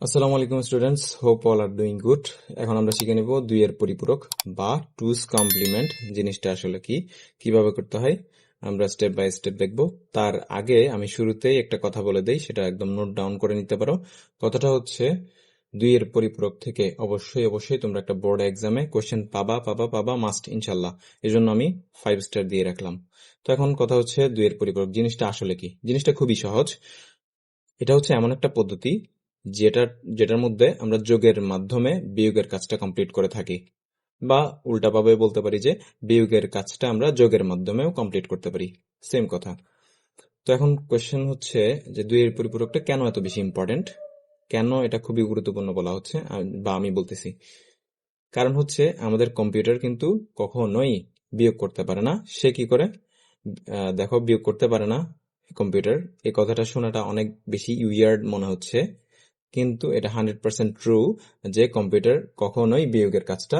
আসসালামু আলাইকুম students hope all are doing good এখন আমরা শিখে নেব দুইয়ের পরিপূরক বা টুস কমপ্লিমেন্ট জিনিসটা আসলে কি, কীভাবে করতে হয়। আমরা স্টেপ বাই স্টেপ দেখব। তার আগে আমি শুরুতেই একটা কথা বলে দেই, সেটা একদম নোট ডাউন করে নিতে পারো। কথাটা হচ্ছে, দুইয়ের পরিপূরক থেকে অবশ্যই অবশ্যই তোমরা একটা বোর্ড এক্সামে কোশ্চেন পাবা পাবা পাবা মাস্ট ইনশাল্লাহ এই জন্য আমি ফাইভ স্টার দিয়ে রাখলাম। তো এখন কথা হচ্ছে দুইয়ের পরিপূরক জিনিসটা আসলে কি? জিনিসটা খুবই সহজ। এটা হচ্ছে এমন একটা পদ্ধতি যেটার যেটার মধ্যে আমরা যোগের মাধ্যমে বিয়োগের কাজটা কমপ্লিট করে থাকি। বা উল্টাভাবে বলতে পারি যে বিয়োগের কাজটা আমরা যোগের মাধ্যমেও কমপ্লিট করতে পারি। সেম কথা। তো এখন কোয়েশ্চেন হচ্ছে যে দুইয়ের পরিপূরকটা কেন এত বেশি ইম্পর্টেন্ট কেন এটা খুবই গুরুত্বপূর্ণ বলা হচ্ছে বা আমি বলতেছি। কারণ হচ্ছে আমাদের কম্পিউটার কিন্তু কখনোই বিয়োগ করতে পারে না। সে কি করে? দেখো বিয়োগ করতে পারে না কম্পিউটার এই কথাটা শোনাটা অনেক বেশি ইউয়ার্ড মনে হচ্ছে। কিন্তু এটা হান্ড্রেড পার্সেন্ট ট্রু যে কম্পিউটার কখনোই বিয়োগের কাজটা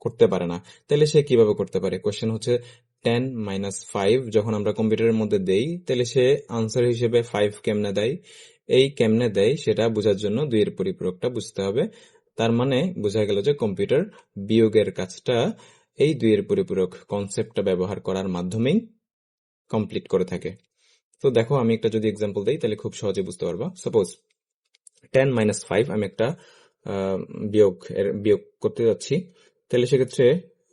করতে পারে না। তাহলে সে কীভাবে করতে পারে? কোয়েশ্চেন হচ্ছে টেন মাইনাস ফাইভ যখন আমরা কম্পিউটারের মধ্যে দেই, তাহলে সে আনসার হিসেবে ফাইভ কেমনে দেয়? এই কেমনে দেয় সেটা বোঝার জন্য দুইয়ের পরিপূরকটা বুঝতে হবে। তার মানে বোঝা গেল যে কম্পিউটার বিয়োগের কাজটা এই দুইয়ের পরিপূরক কনসেপ্টটা ব্যবহার করার মাধ্যমেই কমপ্লিট করে থাকে। তো দেখো, আমি একটা যদি এক্সাম্পল দিই, তাহলে খুব সহজে বুঝতে পারবা। সাপোজ টেন মাইনাস ফাইভ আমি একটা বিয়োগ বিয়োগ করতে যাচ্ছি। তাহলে সেক্ষেত্রে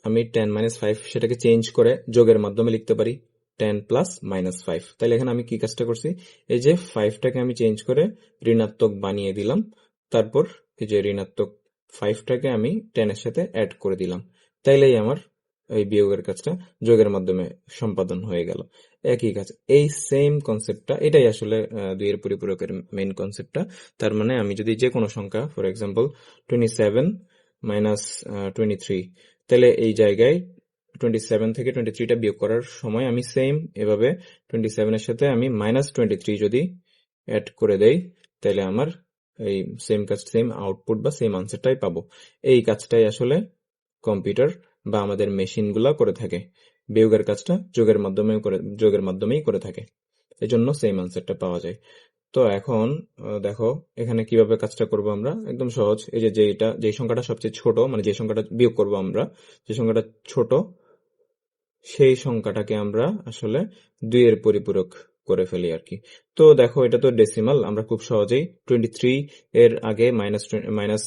আমি টেন মাইনাস ফাইভ সেটাকে চেঞ্জ করে যোগের মাধ্যমে লিখতে পারি টেন প্লাস মাইনাস ফাইভ তাহলে এখানে আমি কি কাজটা করছি? এই যে ফাইভটাকে আমি চেঞ্জ করে ঋণাত্মক বানিয়ে দিলাম, তারপর এই যে ঋণাত্মক ফাইভটাকে আমি টেনের সাথে অ্যাড করে দিলাম। তাইলেই আমার এই বিয়োগের কাজটা যোগের মাধ্যমে সম্পাদন হয়ে গেল। একই কাজ, এই সেম কনসেপ্টটা এটাই আসলে দুইয়ের পরিপূরকের মেইন কনসেপ্টটা তার মানে আমি যদি যে কোনো সংখ্যা for example twenty seven minus twenty three তাহলে এই জায়গায় টোয়েন্টি সেভেন থেকে টোয়েন্টি থ্রিটা বিয়োগ করার সময় আমি সেম এভাবে টোয়েন্টি সেভেনের সাথে আমি মাইনাস টোয়েন্টি থ্রি যদি অ্যাড করে দেই, তাহলে আমার এই সেম কাজ সেম আউটপুট বা সেম আনসারটাই পাবো। এই কাজটাই আসলে কম্পিউটার বা আমাদের মেশিনগুলো করে থাকে। বিয়োগের কাজটা যোগের মাধ্যমে করে, যোগের মাধ্যমেই করে থাকে। এই জন্য সেম আনসারটা পাওয়া যায়। তো এখন দেখো, এখানে কীভাবে কাজটা করব আমরা? একদম সহজ। এই যে যেটা যে সংখ্যাটা সবচেয়ে ছোট মানে যে সংখ্যাটা বিয়োগ করব আমরা, যে সংখ্যাটা ছোট, সেই সংখ্যাটাকে আমরা আসলে দুইয়ের পরিপূরক করে ফেলি আর কি। তো দেখো, এটা তো ডেসিমাল আমরা খুব সহজেই টোয়েন্টি থ্রি এর আগে মাইনাস মাইনাস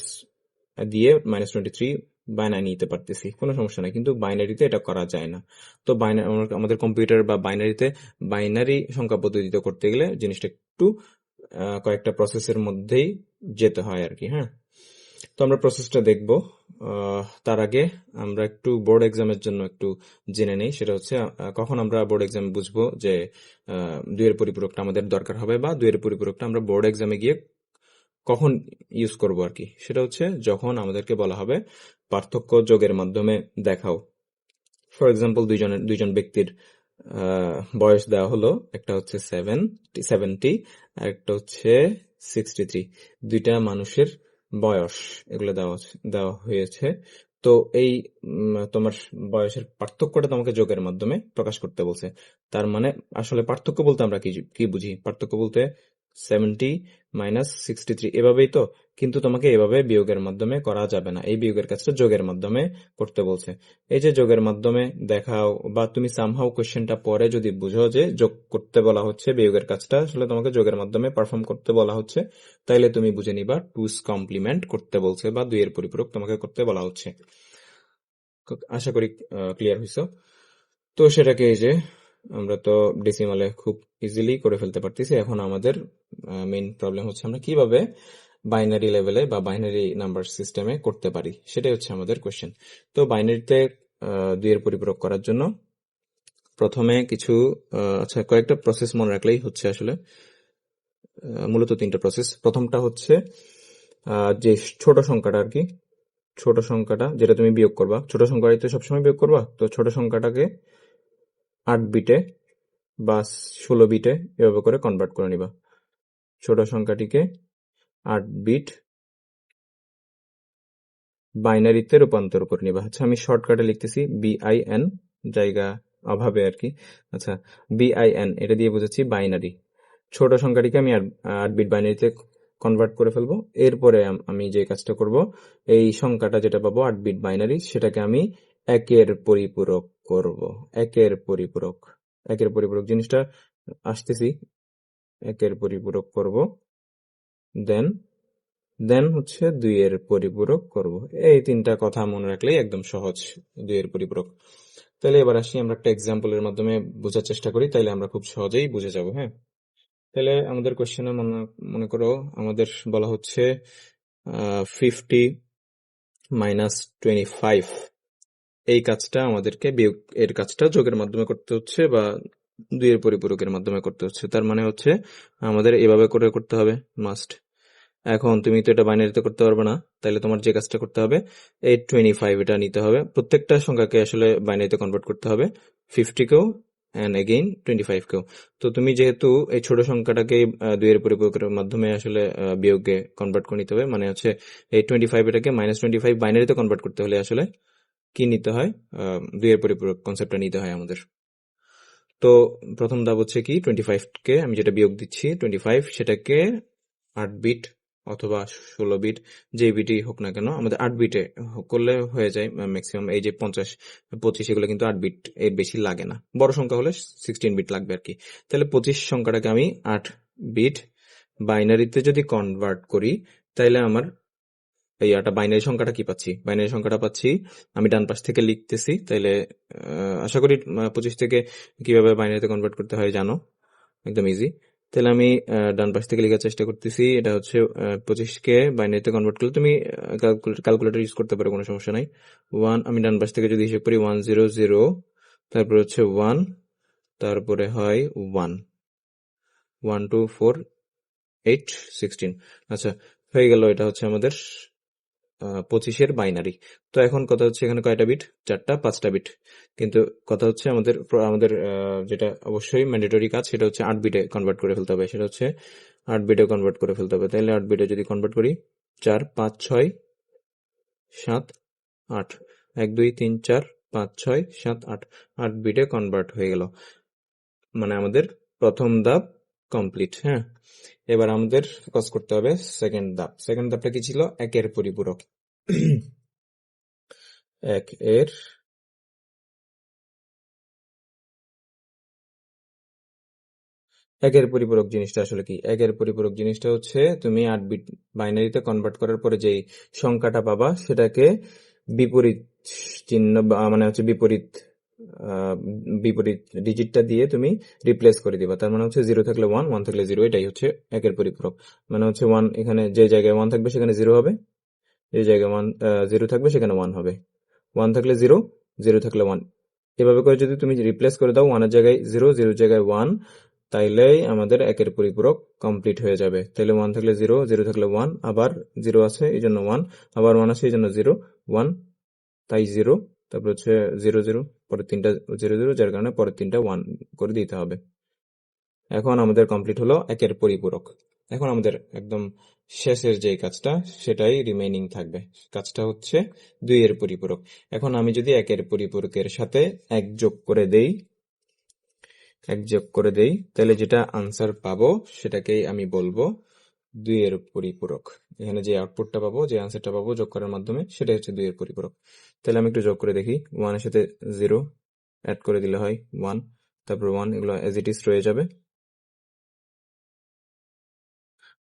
দিয়ে মাইনাস টোয়েন্টি থ্রি বাইনারি নিতে পারতেছি। কোনো সমস্যা নাই কিন্তু বাইনারিতে এটা করা যায় না। তো বাইনারি আমাদের কম্পিউটার বা বাইনারিতে বাইনারি সংখ্যা পদ্ধতিতে করতে গেলে জিনিসটা একটু কয়েকটা প্রসেসের মধ্যেই যেতে হয় আর কি হ্যাঁ? তো আমরা প্রসেসটা দেখব। তার আগে আমরা একটু বোর্ড এক্সামের জন্য একটু জেনে নেই। সেটা হচ্ছে কখন আমরা বোর্ড এক্সাম বুঝব যে আহ, দুইয়ের পরিপূরকটা আমাদের দরকার হবে বা দুইয়ের পরিপূরকটা আমরা বোর্ড এক্সামে গিয়ে কখন ইউজ করব আর কি সেটা হচ্ছে যখন আমাদেরকে বলা হবে পার্থক্য যোগের মাধ্যমে দেখাও। ফর এক্সাম্পল দুইজনের দুইজন ব্যক্তির বয়স দেওয়া হলো, একটা হচ্ছে সেভেন সেভেন্টি আর একটা হচ্ছে সিক্সটি থ্রি দুইটা মানুষের বয়স এগুলো দেওয়া দেওয়া হয়েছে। তো এই তোমার বয়সের পার্থক্যটা তোমাকে যোগের মাধ্যমে প্রকাশ করতে বলছে। তার মানে আসলে পার্থক্য বলতে আমরা কি বুঝি? পার্থক্য বলতে সেভেন্টি মাইনাস সিক্সটি থ্রি এভাবেই তো, কিন্তু তোমাকে এভাবে বিয়োগের মাধ্যমে করা যাবে না। এই বিয়োগের কাজটা যোগের মাধ্যমে করতে বলছে। এই যে যোগের মাধ্যমে দেখাও বা তুমি সামহাও কোশ্চেনটা পরে যদি বুঝো যে যোগ করতে বলা হচ্ছে, বিয়োগের কাজটা আসলে তোমাকে যোগের মাধ্যমে পারফর্ম করতে বলা হচ্ছে, তাইলে তুমি বুঝে নিবা টুস কমপ্লিমেন্ট করতে বলছে বা দুইয়ের পরিপূরক তোমাকে করতে বলা হচ্ছে। আশা করি ক্লিয়ার হয়েছে তো সেটাকে এই যে আমরা তো ডেসিমালে খুব ইজিলি করে ফেলতে পারতেছি। এখন আমাদের মেইন প্রবলেম হচ্ছে আমরা কীভাবে বাইনারি লেভেলে বা বাইনারি নাম্বার সিস্টেমে করতে পারি? সেটাই হচ্ছে আমাদের কোশ্চেন তো বাইনারিতে দুইয়ের পরিপূরক করার জন্য প্রথমে কিছু আচ্ছা কয়েকটা প্রসেস মনে রাখলেই হচ্ছে আসলে মূলত তিনটা প্রসেস প্রথমটা হচ্ছে যে ছোট সংখ্যাটা আর কি, ছোট সংখ্যাটা, যেটা তুমি বিয়োগ করবা। ছোট সংখ্যাটাই তো সবসময় বিয়োগ করবা। তো ছোট সংখ্যাটাকে আট বিটে বা ষোলো বিটে এভাবে করে কনভার্ট করে নিবা। ছোট সংখ্যাটিকে আট বিট বাইনারিতে রূপান্তর করে নিবা। আচ্ছা আমি শর্টকাটে লিখতেছি বিআইএন জায়গা অভাবে আর কি। আচ্ছা বিআইএন এটা দিয়ে বুঝাচ্ছি বাইনারি ছোট সংখ্যাটিকে আমি আট বিট বাইনারিতে কনভার্ট করে ফেলব। এরপরে আমি যে কাজটা করব, এই সংখ্যাটা যেটা পাবো, আট বিট বাইনারি সেটাকে আমি একের পরিপূরক করব। একের পরিপূরক একের পরিপূরক জিনিসটা আসতেছি। একের পরিপূরক করব। দেন দেন হচ্ছে দুইয়ের পরিপূরক করব। এই তিনটা কথা মনে রাখলেই একদম সহজ দুইয়ের পরিপূরক। তাহলে এবার আসি, আমরা একটা এক্সাম্পলের মাধ্যমে বোঝার চেষ্টা করি তাহলে আমরা খুব সহজেই বুঝে যাব হ্যাঁ? তাহলে আমাদের কোশ্চেনে মনে মনে করো আমাদের বলা হচ্ছে ফিফটি মাইনাস টোয়েন্টি ফাইভ এই কাজটা আমাদেরকে বিয়োগ, এর কাজটা যোগের মাধ্যমে করতে হচ্ছে বা দুইয়ের পরিপূরকের মাধ্যমে করতে হচ্ছে। তার মানে হচ্ছে আমাদের এভাবে করে করতে হবে মাস্ট এখন তুমি তো এটা বাইনারিতে করতে পারবে না, তাহলে তোমার যে কাজটা করতে হবে এই টোয়েন্টি ফাইভ এটা নিতে হবে। প্রত্যেকটা সংখ্যাকে আসলে বাইনারিতে কনভার্ট করতে হবে ফিফটি কেও অ্যান্ড এগেইন টোয়েন্টি ফাইভ কেও। তো তুমি যেহেতু এই ছোট সংখ্যাটাকে দুইয়ের পরিপূরকের মাধ্যমে আসলে বিয়োগে কনভার্ট করে নিতে হবে মানে হচ্ছে এই টোয়েন্টি ফাইভ এটাকে মাইনাস টোয়েন্টি ফাইভ বাইনারিতে কনভার্ট করতে হলে আসলে কি নিতে হয় দুইয়ের পরিপূরক কনসেপ্টটা নিতে হয় আমাদের। তো প্রথম ধাপ হচ্ছে কি টোয়েন্টি ফাইভ কে আমি যেটা বিয়োগ দিচ্ছি টোয়েন্টি ফাইভ সেটাকে আট বিট অথবা ষোলো বিট যে বিটই হোক না কেন, আমাদের আট বিটে করলে হয়ে যায় ম্যাক্সিমাম এই যে পঞ্চাশ, পঁচিশ, এগুলো কিন্তু আট বিট এর বেশি লাগে না। বড় সংখ্যা হলে সিক্সটিন বিট লাগবে আর কি। তাহলে পঁচিশ সংখ্যাটাকে আমি আট বিট বাইনারিতে যদি কনভার্ট করি তাহলে আমার এই একটা বাইনারি সংখ্যাটা কি পাচ্ছি? বাইনারি সংখ্যাটা পাচ্ছি, আমি ডান পাশ থেকে লিখতেছি, তাইলে আশা করি পঁচিশ থেকে কীভাবে বাইনারিতে কনভার্ট করতে হয় জানো? একদম ইজি তাহলে আমি ডান পাশ থেকে লেখার চেষ্টা করতেছি, এটা হচ্ছে পঁচিশ কে বাইনারিতে কনভার্ট করলে তুমি ক্যালকুলেটর ইউজ করতে পারো, কোনো সমস্যা নাই। ওয়ান আমি ডান পাশ থেকে যদি হিসেব করি ওয়ান জিরো জিরো তারপরে হচ্ছে ওয়ান তারপরে হয় one one two four eight sixteen আচ্ছা হয়ে গেল, এটা হচ্ছে আমাদের পঁচিশের বাইনারি। তো এখন কথা হচ্ছে এখানে কয়টা বিট চারটা, পাঁচটা বিট কিন্তু কথা হচ্ছে আমাদের আমাদের যেটা অবশ্যই ম্যান্ডেটরি কাজ, সেটা হচ্ছে আট বিটে কনভার্ট করে ফেলতে হবে। সেটা হচ্ছে আট বিটে কনভার্ট করে ফেলতে হবে। তাহলে আট বিটে যদি কনভার্ট করি, চার, পাঁচ, ছয়, সাত, আট। এক, দুই, তিন, চার, পাঁচ, ছয়, সাত, আট। আট বিটে কনভার্ট হয়ে গেল। মানে আমাদের প্রথম ধাপ কমপ্লিট হ্যাঁ? এবার আমাদের কাজ করতে হবে সেকেন্ড ধাপ। সেকেন্ড ধাপটা কি ছিল? একের পরিপূরক। এক এর একের পরিপূরক জিনিসটা আসলে কি? একের পরিপূরক জিনিসটা হচ্ছে তুমি আট বিট বাইনারিতে কনভার্ট করার পরে যেই সংখ্যাটা পাবা, সেটাকে বিপরীত চিহ্ন মানে হচ্ছে বিপরীত বিপরীত ডিজিটটা দিয়ে তুমি রিপ্লেস করে দিবা। তার মানে হচ্ছে জিরো থাকলে ওয়ান ওয়ান থাকলে জিরো এটাই হচ্ছে একের পরিপূরক। মানে হচ্ছে ওয়ান এখানে যে জায়গায় ওয়ান থাকবে সেখানে জিরো হবে, যে জায়গায় ওয়ান জিরো থাকবে সেখানে ওয়ান হবে। ওয়ান থাকলে জিরো জিরো থাকলে ওয়ান এভাবে করে যদি তুমি রিপ্লেস করে দাও ওয়ানের জায়গায় জিরো জিরোর জায়গায় ওয়ান তাইলেই আমাদের একের পরিপূরক কমপ্লিট হয়ে যাবে। তাহলে ওয়ান থাকলে জিরো জিরো থাকলে ওয়ান আবার জিরো আছে, এই জন্য ওয়ান আবার ওয়ান আছে, এই জন্য জিরো ওয়ান তাই জিরো তারপর হচ্ছে জিরো জিরো পরের তিনটা জিরো জিরো যার কারণে পরের তিনটা ওয়ান করে দিতে হবে। এখন আমাদের কমপ্লিট হলো একের পরিপূরক। এখন আমাদের একদম শেষের যে কাজটা, সেটাই রিমেইনিং থাকবে। কাজটা হচ্ছে দুইয়ের পরিপূরক। এখন আমি যদি একের পরিপূরকের সাথে এক যোগ করে দেই, এক যোগ করে দেই, তাহলে যেটা আনসার পাবো, সেটাকেই আমি বলব দুইয়ের পরিপূরক। এখানে যে আউটপুটটা পাবো, যে আনসারটা পাবো যোগ করার মাধ্যমে সেটা হচ্ছে দুইয়ের পরিপূরক। তাহলে আমি একটু যোগ করে দেখি। ওয়ানের সাথে জিরো অ্যাড করে দিলে হয় ওয়ান তারপর ওয়ান এগুলো এজ ইট ইজ রয়ে যাবে।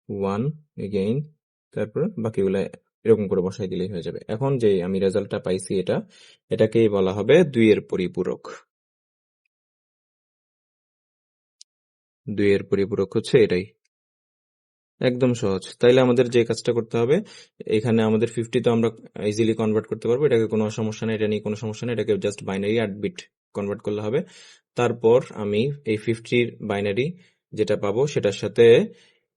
ওয়ান এগেইন তারপর বাকিগুলো এরকম করে বসাই দিলেই হয়ে যাবে। এখন যে আমি রেজাল্টটা পাইছি এটা, এটাকেই বলা হবে দুইয়ের পরিপূরক। দুইয়ের পরিপূরক হচ্ছে এটাই। একদম সহজ। তাইলে আমাদের যে কাজটা করতে হবে, এখানে আমাদের ফিফটি তো আমরা ইজিলি কনভার্ট করতে পারব। এটাকে কোনো সমস্যা নেই, এটা নিয়ে কোনো সমস্যা নেই, এটাকে জাস্ট বাইনারি আট বিট কনভার্ট করলে হবে। তারপর আমি এই ফিফটির বাইনারি যেটা পাবো, সেটার সাথে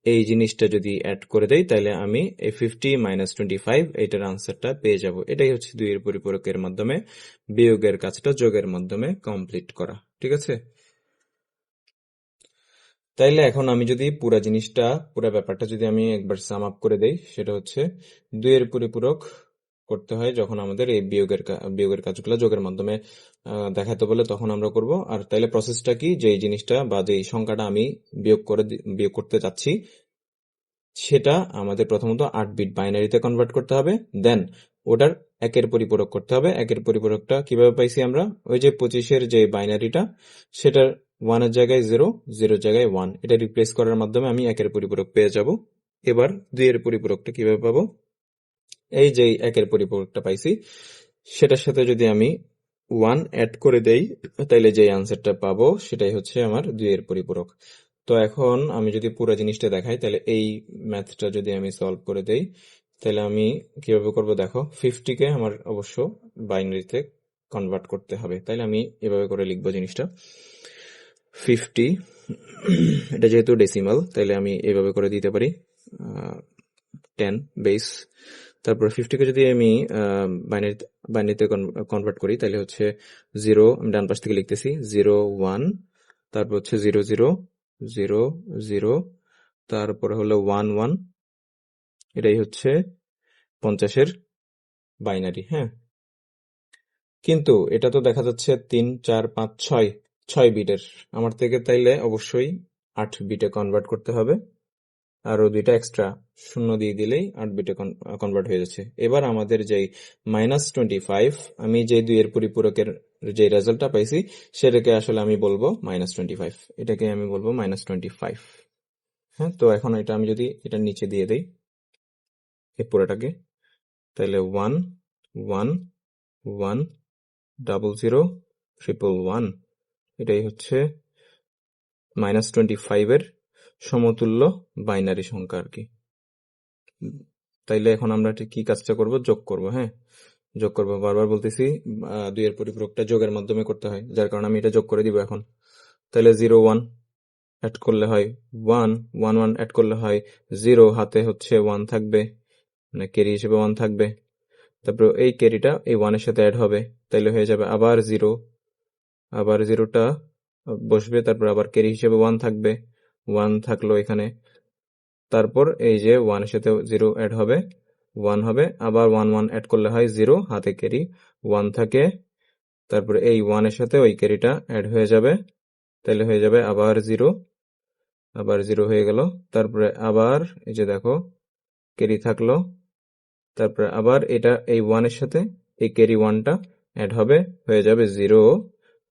এই জিনিসটা যদি অ্যাড করে দেই তাহলে আমি এই ফিফটি মাইনাস টোয়েন্টি ফাইভ এটার আনসারটা পেয়ে যাব। এটাই হচ্ছে দুইয়ের পরিপূরকের মাধ্যমে বিয়োগের কাজটা যোগের মাধ্যমে কমপ্লিট করা। ঠিক আছে? তাইলে এখন আমি যদি পুরা জিনিসটা, পুরা ব্যাপারটা যদি আমি একবার সাম আপ করে দেই, সেটা হচ্ছে দুইয়ের পরিপূরক করতে হয় যখন আমাদের এই বিয়োগের বিয়োগের কাজগুলো যোগের মাধ্যমে দেখাতে বলে তখন আমরা করব। আর তাইলে প্রসেসটা কি? যে জিনিসটা বা যে সংখ্যাটা আমি বিয়োগ করে বিয়োগ করতে চাচ্ছি, সেটা আমাদের প্রথমত আট বিট বাইনারিতে কনভার্ট করতে হবে। দেন ওটার একের পরিপূরক করতে হবে। একের পরিপূরকটা কীভাবে পাইছি আমরা? ওই যে পঁচিশের যে বাইনারিটা সেটার ওয়ানের জায়গায় জিরো জিরোর জায়গায় ওয়ান এটা রিপ্লেস করার মাধ্যমে আমি একের পরিপূরক পেয়ে যাব। এবার দুইয়ের পরিপূরকটা কীভাবে পাবো? এই যে একের পরিপূরকটা পাইছি, সেটার সাথে যদি আমি ওয়ান অ্যাড করে দেই, তাইলে যে আনসারটা পাবো, সেটাই হচ্ছে আমার দুইয়ের পরিপূরক। তো এখন আমি যদি পুরো জিনিসটা দেখাই তাহলে এই ম্যাথটা যদি আমি সলভ করে দেই তাহলে আমি কীভাবে করব দেখো ফিফটি কে আমার অবশ্য বাইনারিতে কনভার্ট করতে হবে। তাইলে আমি এভাবে করে লিখব জিনিসটা। ফিফটি। এটা যেহেতু ডেসিমাল তাহলে আমি এভাবে করে দিতে পারি টেন বেস তারপর ফিফটিকে যদি আমি বাইনারিতে বাইনারিতে কনভার্ট করি তাহলে হচ্ছে জিরো আমি ডান পাশ থেকে লিখতেছি জিরো ওয়ান তারপর হচ্ছে জিরো জিরো জিরো জিরো তারপরে হলো ওয়ান ওয়ান এটাই হচ্ছে পঞ্চাশের বাইনারি হ্যাঁ? কিন্তু এটা তো দেখা যাচ্ছে তিন, চার, পাঁচ, ছয় ছয় বিটের। আমার থেকে তাইলে অবশ্যই আট বিটে কনভার্ট করতে হবে। আরও দুইটা এক্সট্রা শূন্য দিয়ে দিলেই আট বিটে কনভার্ট হয়ে যাচ্ছে। এবার আমাদের যেই মাইনাস টোয়েন্টি ফাইভ আমি যে দুইয়ের পরিপূরকের যে রেজাল্টটা পাইছি, সেটাকে আসলে আমি বলব মাইনাস টোয়েন্টি ফাইভ এটাকে আমি বলব মাইনাস টোয়েন্টি ফাইভ হ্যাঁ তো এখন এটা আমি যদি এটা নিচে দিয়ে দেই, এই পুরোটাকে তাহলে one one one double zero triple one এটাই হচ্ছে মাইনাস টোয়েন্টি ফাইভের সমতুল্য বাইনারি সংখ্যা আর কি। তাইলে এখন আমরা কি কাজটা করব? যোগ করব হ্যাঁ? যোগ করব, বারবার বলতেছি দুইয়ের পরিপূরকটা যোগের মাধ্যমে করতে হয়, যার কারণে আমি এটা যোগ করে দিব এখন। তাহলে জিরো ওয়ান অ্যাড করলে হয় ওয়ান ওয়ান ওয়ান অ্যাড করলে হয় জিরো হাতে হচ্ছে ওয়ান থাকবে মানে ক্যারি হিসেবে ওয়ান থাকবে। তারপর এই ক্যারিটা এই ওয়ানের সাথে অ্যাড হবে, তাইলে হয়ে যাবে আবার জিরো আবার জিরোটা বসবে, তারপর আবার ক্যারি হিসেবে ওয়ান থাকবে। ওয়ান থাকল এখানে। তারপর এই যে ওয়ানের সাথে জিরো অ্যাড হবে ওয়ান হবে, আবার ওয়ান ওয়ান অ্যাড করলে হয় জিরো হাতে ক্যারি ওয়ান থাকে। তারপরে এই ওয়ানের সাথে ওই ক্যারিটা অ্যাড হয়ে যাবে। তাহলে হয়ে যাবে আবার জিরো আবার জিরো হয়ে গেল। তারপরে আবার এই যে দেখো ক্যারি থাকল। তারপরে আবার এটা এই ওয়ানের সাথে এই ক্যারি ওয়ানটা অ্যাড হবে, হয়ে যাবে জিরো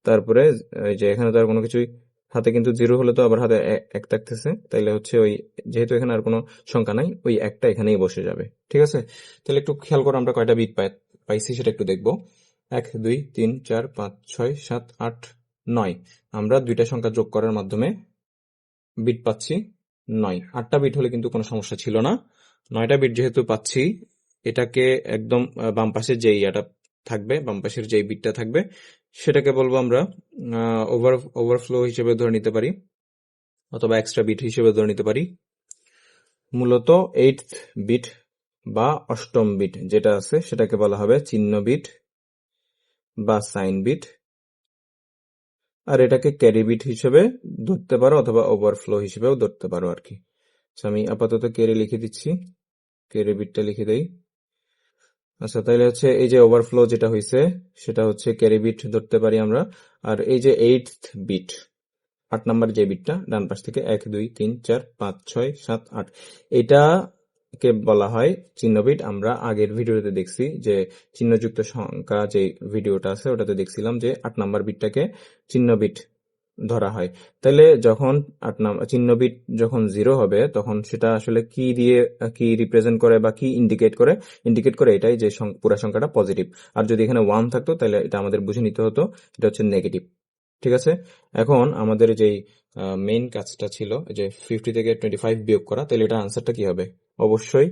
তারপরে এই যে এখানে তো আর কোনো কিছুই, হাতে কিন্তু জিরো হলে তো আবার হাতে এক থাকতেছে। তাইলে হচ্ছে ওই, যেহেতু এখানে আর কোনো সংখ্যা নাই, ওই একটা এখানেই বসে যাবে। ঠিক আছে? তাহলে একটু খেয়াল করে, আমরা কয়টা বিট পাই, পাইছি সেটা একটু দেখব। এক, দুই, তিন, চার, পাঁচ, ছয়, সাত, আট, নয়। আমরা দুইটা সংখ্যা যোগ করার মাধ্যমে বিট পাচ্ছি নয়। আটটা বিট হলে কিন্তু কোনো সমস্যা ছিল না। নয়টা বিট যেহেতু পাচ্ছি, এটাকে একদম বাম পাশের যে ইয়াটা থাকবে, বাম পাশের যে বিটটা থাকবে সেটাকে বলব আমরা ওভার ওভারফ্লো হিসেবে ধরে নিতে পারি, অথবা এক্সট্রা বিট হিসেবে ধরে নিতে পারি। মূলত এইট বিট বা অষ্টম বিট যেটা আছে, সেটাকে বলা হবে চিহ্ন বিট বা সাইন বিট আর এটাকে ক্যারি বিট হিসেবে ধরতে পারো, অথবা ওভারফ্লো হিসেবেও ধরতে পারো আর কি। আমি আপাতত ক্যারি লিখে দিচ্ছি। ক্যারি বিটটা লিখে দেই। আচ্ছা তাহলে হচ্ছে এই যে ওভারফ্লো যেটা হয়েছে সেটা হচ্ছে ক্যারি বিট ধরতে পারি আমরা। আর এই যে এইট বিট আট নাম্বার যে বিটটা ডান পাশ থেকে এক, দুই, তিন, চার, পাঁচ, ছয়, সাত, আট এটাকে বলা হয় চিহ্ন বিট আমরা আগের ভিডিওতে দেখছি যে চিহ্নযুক্ত সংখ্যা যে ভিডিওটা আছে, ওটাতে দেখছিলাম যে আট নাম্বার বিটটাকে চিহ্ন বিট ধরা হয়। তাহলে যখন আট নাম্বার চিহ্ন বিট যখন জিরো হবে, তখন সেটা আসলে কি দিয়ে, কি রিপ্রেজেন্ট করে বা কি ইন্ডিকেট করে? ইন্ডিকেট করে এটাই যে পুরা সংখ্যাটা পজিটিভ আর যদি এখানে ওয়ান থাকতো, তাহলে এটা আমাদের বুঝে নিতে হতো, এটা হচ্ছে নেগেটিভ ঠিক আছে? এখন আমাদের যেই মেইন কাজটা ছিল যে ফিফটি থেকে টোয়েন্টি ফাইভ বিয়োগ করা, তাহলে এটা আনসারটা কি হবে? অবশ্যই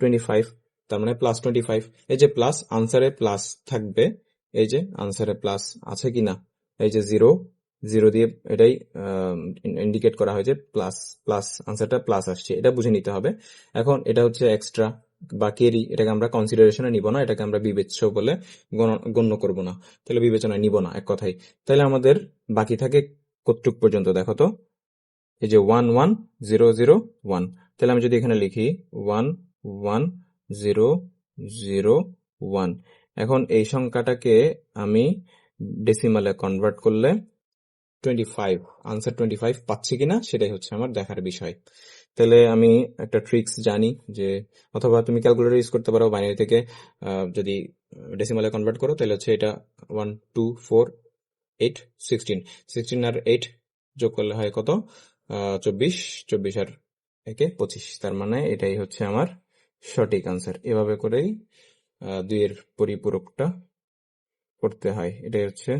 টোয়েন্টি ফাইভ তার মানে প্লাস টোয়েন্টি ফাইভ এই যে প্লাস আনসারে প্লাস থাকবে, এই যে আনসারে প্লাস আছে কিনা? এই যে জিরো জিরো দিয়ে এটাই ইন্ডিকেট করা হয়েছে প্লাস প্লাস আনসারটা প্লাস আসছে। এটা বুঝে নিতে হবে। এখন এটা হচ্ছে এক্সট্রা বা কেরি এটাকে আমরা কনসিডারেশনে নিব না, এটাকে আমরা বিবেচ্য বলে গণ- গণ্য করব না। তাহলে বিবেচনায় নিব না, এক কথাই তাহলে আমাদের বাকি থাকে কতটুক পর্যন্ত, দেখো তো? এই যে one one zero zero one তাহলে আমি যদি এখানে লিখি one one zero zero one এখন এই সংখ্যাটাকে আমি ডেসিমালে কনভার্ট করলে twenty five answer twenty five পাচ্ছি কিনা সেটাই হচ্ছে আমার দেখার বিষয়। তাহলে আমি একটা ট্রিক্স জানি যে, অথবা তুমি ক্যালকুলেটর ইউজ করতে পারো বাইনারি থেকে যদি ডেসিমালে কনভার্ট করো, তাহলে হচ্ছে এটা one two four eight sixteen sixteen আর এইট যোগ করলে হয় কত? চব্বিশ চব্বিশ আর একে পঁচিশ। তার মানে এটাই হচ্ছে আমার সঠিক আনসার এভাবে করেই দুইয়ের পরিপূরকটা করতে হয়। এটাই হচ্ছে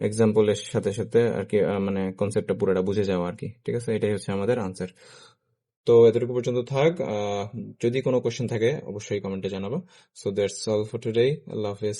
এক্সাম্পলের সাথে সাথে আর কি মানে কনসেপ্টটা পুরোটা বুঝে যাওয়া আর কি ঠিক আছে? এটাই হচ্ছে আমাদের আনসার তো এতটুকু পর্যন্ত থাক যদি কোনো কোয়েশ্চেন থাকে, অবশ্যই কমেন্টে জানাব। So that's all for today আল্লাহ হাফেজ